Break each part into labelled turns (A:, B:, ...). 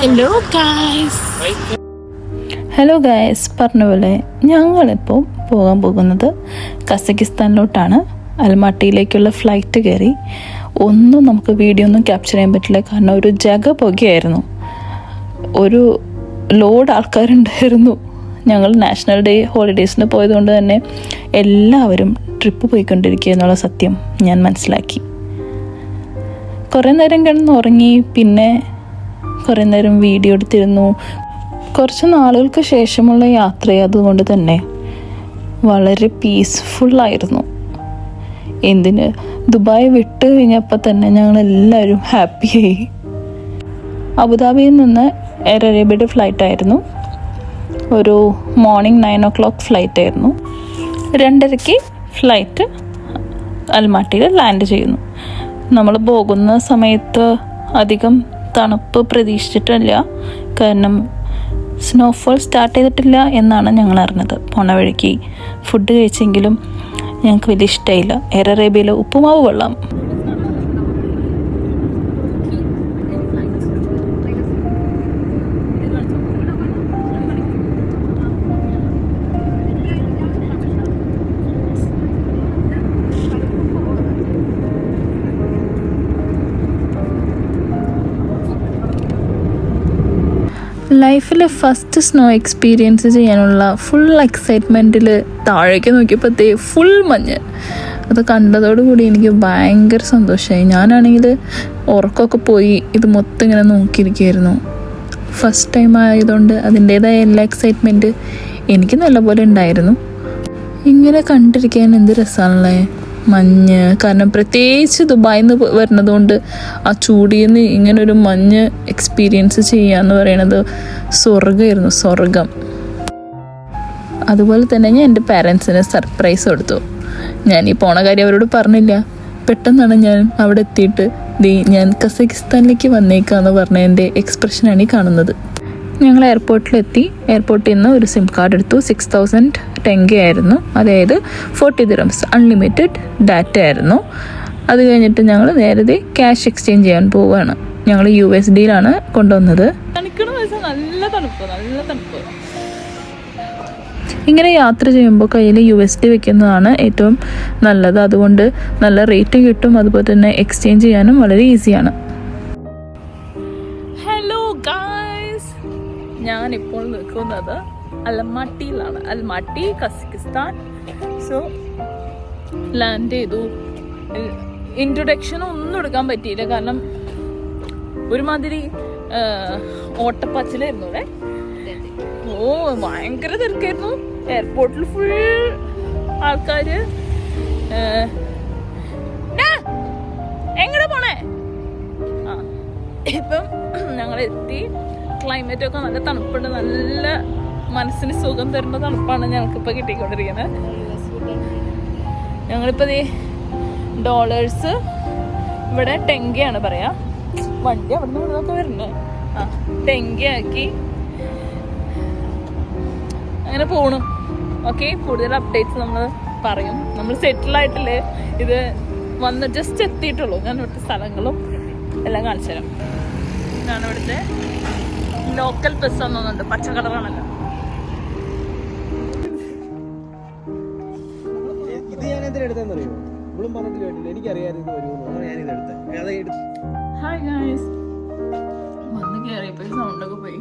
A: Hello guys
B: hello guys പറഞ്ഞ പോലെ ഞങ്ങളിപ്പോൾ പോകാൻ പോകുന്നത് കസക്കിസ്ഥാനിലോട്ടാണ് അൽമാട്ടിയിലേക്കുള്ള ഫ്ലൈറ്റ് കയറി. ഒന്നും നമുക്ക് വീഡിയോ ഒന്നും ക്യാപ്ചർ ചെയ്യാൻ പറ്റില്ല. കാരണം ഒരു ജഗ പുകയായിരുന്നു. ഒരു ലോഡ് ആൾക്കാരുണ്ടായിരുന്നു. ഞങ്ങൾ നാഷണൽ ഡേ ഹോളിഡേയ്സിന് പോയതുകൊണ്ട് തന്നെ എല്ലാവരും ട്രിപ്പ് പോയിക്കൊണ്ടിരിക്കുക എന്നുള്ള സത്യം ഞാൻ മനസ്സിലാക്കി. കുറേ നേരം കിടന്ന് ഉറങ്ങി പിന്നെ കുറേ നേരം വീഡിയോ എടുത്തിരുന്നു. കുറച്ച് നാളുകൾക്ക് ശേഷമുള്ള യാത്രയായതുകൊണ്ട് തന്നെ വളരെ പീസ്ഫുള്ളായിരുന്നു എന്തിന്? ദുബായ് വിട്ട് കഴിഞ്ഞപ്പോൾ തന്നെ ഞങ്ങൾ എല്ലാവരും ഹാപ്പിയായി. അബുദാബിയിൽ നിന്ന് എയർ അറേബ്യയുടെ ഫ്ലൈറ്റ് ആയിരുന്നു. ഒരു morning nine o'clock flight ആയിരുന്നു. രണ്ടരയ്ക്ക് ഫ്ലൈറ്റ് അൽമാട്ടിയിൽ ലാൻഡ് ചെയ്യുന്നു. നമ്മൾ പോകുന്ന സമയത്ത് അധികം തണുപ്പ് പ്രതീക്ഷിച്ചിട്ടില്ല. കാരണം സ്നോഫോൾ സ്റ്റാർട്ട് ചെയ്തിട്ടില്ല എന്നാണ് ഞങ്ങൾ അറിഞ്ഞത്. പോണ വഴിക്ക് ഫുഡ് കഴിച്ചെങ്കിലും ഞങ്ങൾക്ക് വലിയ ഇഷ്ടമായില്ല എയർ അറേബ്യയിലെ ഉപ്പുമാവ് വെള്ളം ലൈഫിലെ ഫസ്റ്റ് സ്നോ എക്സ്പീരിയൻസ് ചെയ്യാനുള്ള ഫുൾ എക്സൈറ്റ്മെന്റിൽ താഴേക്ക് നോക്കിയപ്പോഴത്തേ ഫുൾ മഞ്ഞ്. അത് കണ്ടതോടുകൂടി എനിക്ക് ഭയങ്കര സന്തോഷമായി ഞാനാണെങ്കിൽ ഉറക്കമൊക്കെ പോയി ഇത് മൊത്തം ഇങ്ങനെ നോക്കിയിരിക്കുകയായിരുന്നു. ഫസ്റ്റ് ടൈം ആയതുകൊണ്ട് അതിന്റേതായ എല്ലാ എക്സൈറ്റ്മെന്റ് എനിക്ക് നല്ലപോലെ ഉണ്ടായിരുന്നു. ഇങ്ങനെ കണ്ടിരിക്കാൻ എന്ത് രസമാണല്ലേ മഞ്ഞ്. കാരണം പ്രത്യേകിച്ച് ദുബായിൽ നിന്ന് വരുന്നതുകൊണ്ട് ആ ചൂടിൽ നിന്ന് ഇങ്ങനെ ഒരു മഞ്ഞ് എക്സ്പീരിയൻസ് ചെയ്യുക എന്ന് പറയുന്നത് സ്വർഗമായിരുന്നു സ്വർഗം അതുപോലെ തന്നെ ഞാൻ എന്റെ പാരൻസിന് സർപ്രൈസ് കൊടുത്തു. ഞാൻ ഈ പോണ കാര്യം അവരോട് പറഞ്ഞില്ല. പെട്ടെന്നാണ് ഞാൻ അവിടെ എത്തിയിട്ട് ദേ ഞാൻ കസക്കിസ്ഥാനിലേക്ക് വന്നേക്കാന്ന് പറഞ്ഞ എന്റെ എക്സ്പ്രഷനാണ് ഈ കാണുന്നത്. ഞങ്ങൾ എയർപോർട്ടിലെത്തി എയർപോർട്ടിൽ നിന്ന് ഒരു സിം കാർഡ് എടുത്തു. സിക്സ് തൗസൻഡ് ടെങ്കെ ആയിരുന്നു അതായത് ഫോർട്ടി ദിറംസ് അൺലിമിറ്റഡ് ഡാറ്റ ആയിരുന്നു അത് കഴിഞ്ഞിട്ട് ഞങ്ങൾ നേരത്തെ ക്യാഷ് എക്സ്ചേഞ്ച് ചെയ്യാൻ പോവുകയാണ്. ഞങ്ങൾ യു എസ് ഡിയിലാണ് കൊണ്ടുവന്നത്. നല്ല തണുപ്പ് നല്ല തണുപ്പ്. ഇങ്ങനെ യാത്ര ചെയ്യുമ്പോൾ കയ്യിൽ യു എസ് ഡി വെക്കുന്നതാണ് ഏറ്റവും നല്ലത്. അതുകൊണ്ട് നല്ല റേറ്റ് കിട്ടും. അതുപോലെ തന്നെ എക്സ്ചേഞ്ച് ചെയ്യാനും വളരെ ഈസിയാണ് ഞാനിപ്പോൾ നിൽക്കുന്നത് അൽമാട്ടിയിലാണ് അൽമാട്ടി കസക്കിസ്ഥാൻ സോ ലാൻഡ് ചെയ്തു. ഇൻട്രൊഡക്ഷൻ ഒന്നും എടുക്കാൻ പറ്റിയില്ല. കാരണം ഒരുമാതിരി ഓട്ടപ്പച്ചിലായിരുന്നു അവിടെ. ഓ ഭയങ്കര തിരക്കായിരുന്നു. എയർപോർട്ടിൽ ഫുൾ ആൾക്കാര്. എങ്ങോട്ട് പോണേ? ആ ഇപ്പം ഞങ്ങൾ എത്തി ക്ലൈമറ്റ് ഒക്കെ നല്ല തണുപ്പുണ്ട്. നല്ല മനസ്സിന് സുഖം തരുന്ന തണുപ്പാണ് ഞങ്ങൾക്കിപ്പോൾ കിട്ടിക്കൊണ്ടിരിക്കുന്നത്. ഞങ്ങളിപ്പോൾ ഈ ഡോളേഴ്സ് ഇവിടെ ടെങ്കയാണ് പറയാ. വണ്ടി അവിടെ നിന്ന് ഇവിടുന്നൊക്കെ വരുന്നത് ആ ടെങ്കയാക്കി അങ്ങനെ പോണു. ഓക്കെ കൂടുതൽ അപ്ഡേറ്റ്സ് നമ്മൾ പറയും. നമ്മൾ സെറ്റിൽ ആയിട്ടില്ലേ ഇത് വന്ന് ജസ്റ്റ് എത്തിയിട്ടുള്ളൂ. ഞാൻ ഇവിടുത്തെ സ്ഥലങ്ങളും എല്ലാം കാണിച്ചു തരാം. ഇതാണ് ഇവിടുത്തെ ലോക്കൽ ബസ് ഒന്നുണ്ട് പച്ച കളറാണല്ലോ
C: ഇത് ഞാൻ എന്തിനാ എടുത്തെന്നറിയോ ഇവളും പറഞ്ഞിട്ട് കേട്ടില്ല? എനിക്കറിയാമായിരുന്നു വരുമെന്ന്. ഞാൻ ഇത് എടുത്തത്.
B: ഹായ് ഗായ്സ് വന്ന് കയറിയപ്പോൾ സൗണ്ടൊക്കെ പോയി.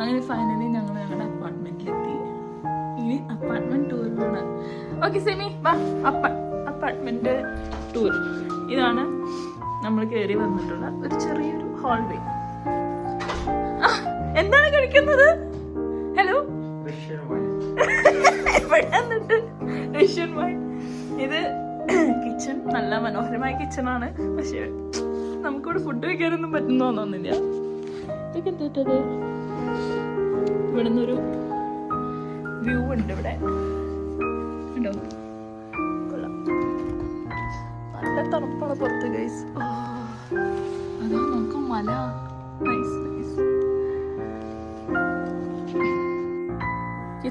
B: അങ്ങനെ ഫൈനലി ഞങ്ങൾ ഞങ്ങളുടെ അപ്പാർട്ട്മെന്റിലെത്തി ഇനി അപ്പാർട്ട്മെന്റ് ടൂറിലാണ് ഓക്കെ സെമി വാ. അപ്പാർട്ട്മെന്റ് ടൂർ ഇതാണ് നമ്മൾ കയറി വന്നിട്ടുള്ള ഒരു ചെറിയൊരു ഹാൾവേ എന്താണ് കഴിക്കുന്നത്? ഹലോ എന്നിട്ട് റഷ്യൻ വൈൻ ഇത് കിച്ചൺ നല്ല മനോഹരമായ കിച്ചണാണ് പക്ഷേ നമുക്കിവിടെ ഫുഡ് വെക്കാനൊന്നും പറ്റുന്നു തോന്നുന്നില്ല. ഇതൊക്കെ എന്താ ഇവിടെ നിന്നൊരു വ്യൂ ഉണ്ട് ഇവിടെ. ഉണ്ടോ കൊള്ളാം. നല്ല തണുപ്പാണ് പുറത്ത് ഗൈസ് അതാ നമുക്ക് മല. നൈസ്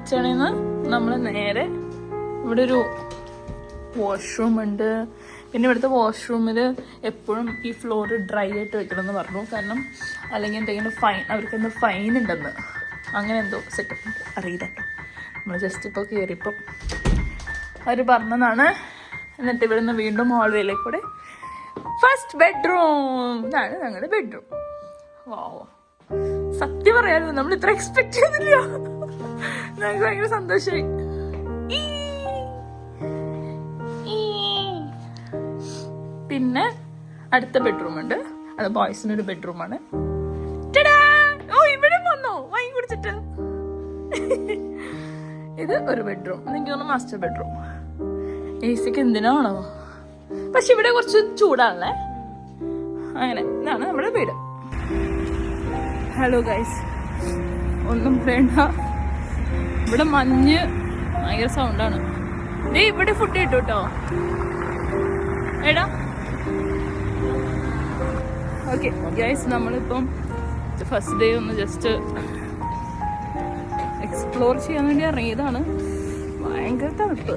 B: കിച്ചണിൽ നിന്ന് നമ്മൾ നേരെ ഇവിടെ ഒരു വാഷ്റൂം ഉണ്ട്. പിന്നെ ഇവിടുത്തെ വാഷ്റൂമിൽ എപ്പോഴും ഈ ഫ്ലോർ ഡ്രൈ ആയിട്ട് വെക്കണം എന്ന് പറഞ്ഞു. കാരണം അല്ലെങ്കിൽ എന്തെങ്കിലും ഫൈൻ അവർക്കൊന്ന് ഫൈൻ ഉണ്ടെന്ന്. അങ്ങനെ എന്തോ സെറ്റപ്പ് അറിയില്ല. നമ്മൾ ജസ്റ്റ് ഇപ്പോൾ കയറിപ്പം അവർ പറഞ്ഞതാണ്. എന്നിട്ട് ഇവിടുന്ന് വീണ്ടും ഹോൾവേയിലേക്ക് കൂടെ ഫസ്റ്റ് ബെഡ്റൂം ഇതാണ് ഞങ്ങളുടെ ബെഡ്റൂം വാ സത്യം പറയാലോ നമ്മൾ ഇത്ര എക്സ്പെക്ട് ചെയ്തില്ല ഞങ്ങൾക്ക് ഭയങ്കര സന്തോഷമായി. പിന്നെ അടുത്ത ബെഡ്റൂം ഉണ്ട്. അത് ബോയ്സിന് ഒരു ബെഡ്റൂമാണ് ഓ ഇവിടെ വന്നോ? വൈൻ കുടിച്ചിട്ട്. ഇത് ഒരു ബെഡ്റൂം എനിക്ക് തോന്നുന്നു മാസ്റ്റർ ബെഡ്റൂം എ സിക്ക് എന്തിനാണോ? പക്ഷെ ഇവിടെ കുറച്ച് ചൂടാണല്ലേ? അങ്ങനെ ഇതാണ് നമ്മുടെ വീട്. ഹലോ ഗൈസ് ഒന്നും വേണ്ട. ഇവിടെ മഞ്ഞ് ഭയങ്കര സൗണ്ടാണ് ദേ ഇവിടെ ഫുഡ് കിട്ടും കേട്ടോ. എടാ. ഓക്കെ ഗൈസ് നമ്മളിപ്പം ഫസ്റ്റ് ഡേ ഒന്ന് ജസ്റ്റ് എക്സ്പ്ലോർ ചെയ്യാൻ വേണ്ടി ഇറങ്ങിയതാണ്. ഭയങ്കര തണുപ്പ്.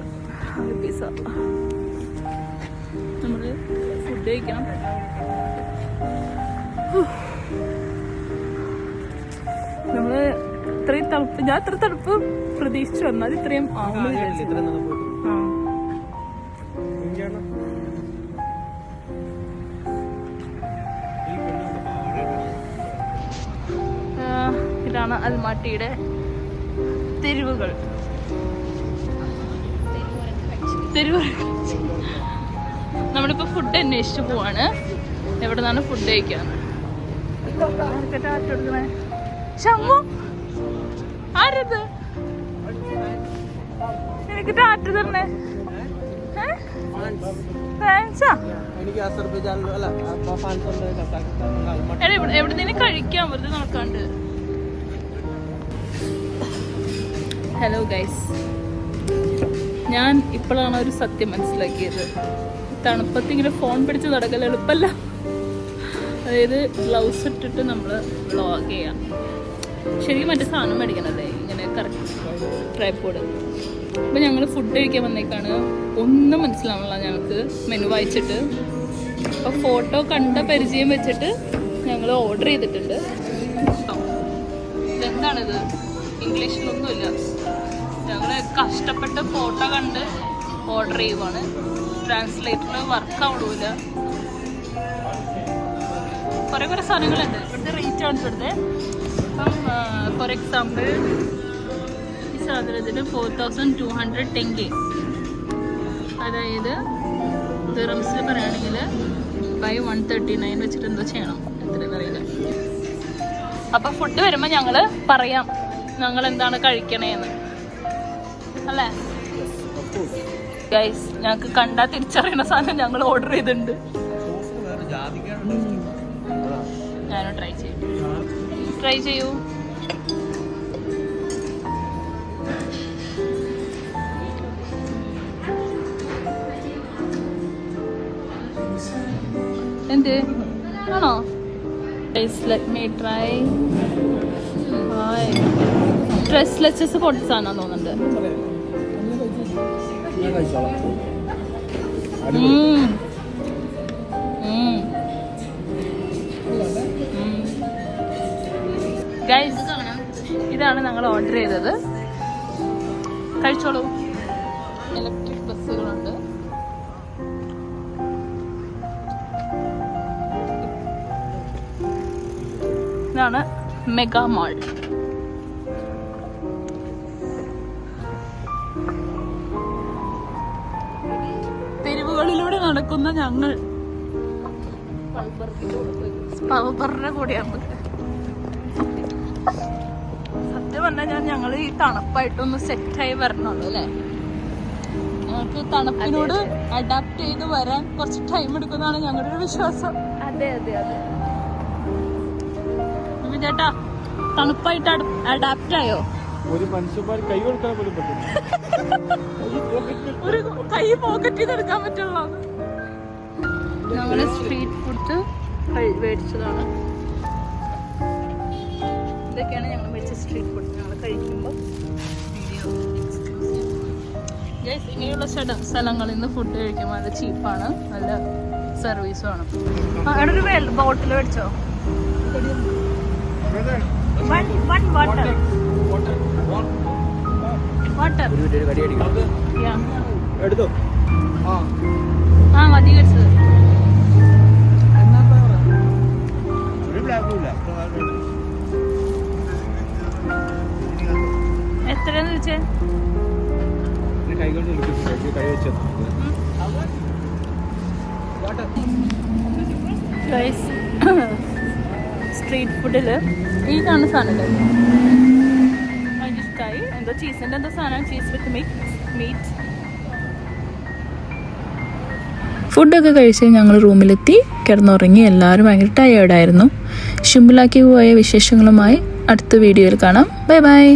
B: പിസ നമ്മൾ ഫുഡ് കഴിക്കണം. നമ്മൾ ഇത്രയും തണുപ്പ് ഞാൻ ഇത്ര തണുപ്പ് പ്രതീക്ഷിച്ചു വന്നാൽ ഇത്രയും ഇതാണ് അൽമാട്ടിയുടെ തെരുവുകൾ. തെരുവ് നമ്മളിപ്പോ ഫുഡ് അന്വേഷിച്ചു പോവാണ്. എവിടെ നിന്നാണ് ഫുഡ് കഴിക്കാന്ന് ആർക്കട്ടെ ആറ്റ എനിക്ക് ടാറ്റ തരണേ. വെറുതെ നടക്കാണ്ട്. ഹലോ ഗൈസ് ഞാൻ ഇപ്പോഴാണ് ഒരു സത്യം മനസ്സിലാക്കിയത്. തണുപ്പത്ത് ഇങ്ങനെ ഫോൺ പിടിച്ച് നടക്കൽ എളുപ്പമല്ല അതായത് ഗ്ലൗസ് ഇട്ടിട്ട് നമ്മൾ വ്ളോഗ് ചെയ്യാം. ശരിക്കും മറ്റേ സാധനം മേടിക്കണല്ലേ? ഇങ്ങനെ കറക്റ്റ് ട്രൈപ്പോഡ് അപ്പോൾ ഞങ്ങൾ ഫുഡ് കഴിക്കാൻ വന്നേക്കാണ്. ഒന്നും മനസ്സിലാവണില്ല ഞങ്ങൾക്ക്. മെനു വായിച്ചിട്ട്. അപ്പോൾ ഫോട്ടോ കണ്ട പരിചയം വെച്ചിട്ട് ഞങ്ങൾ ഓർഡർ ചെയ്തിട്ടുണ്ട്. ഇതെന്താണിത്? ഇംഗ്ലീഷിലൊന്നുമില്ല. ഞങ്ങൾ കഷ്ടപ്പെട്ട് ഫോട്ടോ കണ്ട് ഓർഡർ ചെയ്യുവാണ്. ട്രാൻസ്ലേറ്ററിൽ വർക്ക് ആവണമില്ല കുറേ കുറേ സാധനങ്ങളുണ്ട്. ഇവിടുത്തെ റേറ്റ് ആണ് ഇവിടുത്തെ. അപ്പം ഫോർ എക്സാമ്പിൾ സാധനത്തിന് four thousand two hundred tenge അതായത് ദിറംസിൽ പറയുകയാണെങ്കിൽ ബൈ വൺ തേർട്ടി നയൻ വെച്ചിട്ട് എന്തോ ചെയ്യണം. എത്രയെന്ന് അറിയില്ല അപ്പം ഫുഡ് വരുമ്പോൾ ഞങ്ങൾ പറയാം ഞങ്ങൾ എന്താണ് കഴിക്കണേന്ന്. അല്ലേ? ഗൈസ് ഞങ്ങൾക്ക് കണ്ടാൽ തിരിച്ചറിയുന്ന സാധനം ഞങ്ങൾ ഓർഡർ ചെയ്തിട്ടുണ്ട്. ഞാനും ട്രൈ ചെയ്യും. ട്രൈ ചെയ്യൂ. എന്ത് ആണോ? ലെറ്റ് മീ ട്രൈ ഡ്രസ് ലെച്ചസ് പൊട്ടിസാന്നാ തോന്നുന്നുണ്ട്. ഗൈസ് ഇതാണ് ഞങ്ങൾ ഓർഡർ ചെയ്തത്. കഴിച്ചോളൂ. ഇലക്ട്രിക് ബസ്സുകളുണ്ട് ഇതാണ് മെഗാ മാൾ. തെരുവുകളിലൂടെ നടക്കുന്ന ഞങ്ങൾ. പവറിന്റെ കൂടെയാണ്. സത്യം പറഞ്ഞാൽ ഞാൻ ഞങ്ങൾ ഈ തണുപ്പായിട്ടൊന്ന് സെറ്റായി വരണുള്ളൂ അല്ലേ? ഞങ്ങൾക്ക് തണുപ്പിനോട് അഡാപ്റ്റ് ചെയ്ത് വരാൻ കുറച്ച് ടൈം എടുക്കുന്നതാണ് ഞങ്ങളുടെ ഒരു വിശ്വാസം.
A: അതെ അതെ അതെ.
B: ചേട്ടാ തണുപ്പായിട്ട് അഡാപ്റ്റ് ആയോ?
C: ഒരു മനുഷ്യന്മാർ കൈ കൊടുക്കാൻ പോലും പറ്റില്ല
B: ഒരു കൈ പോക്കറ്റിൽ എടുക്കാൻ പറ്റുള്ളൂ. നമ്മൾ സ്ട്രീറ്റ് ഫുഡ് മേടിച്ചതാണ്. ഇതൊക്കെയാണ് ഞങ്ങൾ മേടിച്ച സ്ട്രീറ്റ് ഫുഡ് ഞങ്ങൾ കഴിക്കുമ്പോൾ ഇങ്ങനെയുള്ള സ്ഥല സ്ഥലങ്ങളിൽ നിന്ന് ഫുഡ് കഴിക്കുമ്പോൾ നല്ല ചീപ്പാണ് നല്ല സർവീസും ആണ്. അവിടെ ഒരു ബോട്ടിൽ മേടിച്ചോ?
C: എടുത്തോ?
B: ആ സ്ട്രീറ്റ് ഫുഡിൽ ഈ കാണുന്ന ഭയങ്കര ഇഷ്ടമായി എന്തോ ചീസിന്റെ എന്തോ സാധനം? ചീസ് വിത്ത് മീറ്റ് മീറ്റ് ഫുഡൊക്കെ കഴിച്ച് ഞങ്ങൾ റൂമിലെത്തി കിടന്നുറങ്ങി എല്ലാവരും ഭയങ്കര ടയേർഡായിരുന്നു ശുംബിലാക്കി പോയ വിശേഷങ്ങളുമായി അടുത്ത വീഡിയോയിൽ കാണാം. Bye bye